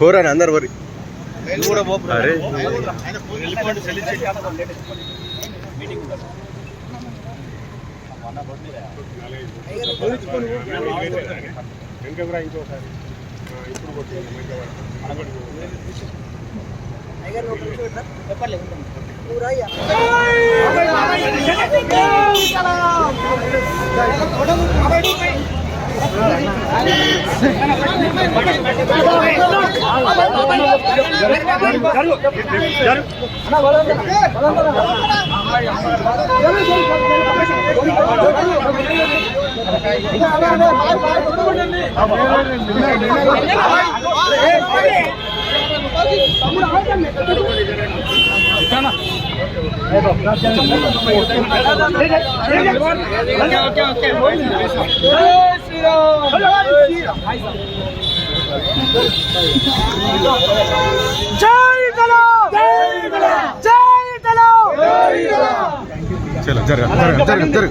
పోరాని అందరు వరి అరే. ఇంకోసారి ఇప్పుడు కొట్టింది మంచిగా చలో జరగ జరగ జరగ జరగ.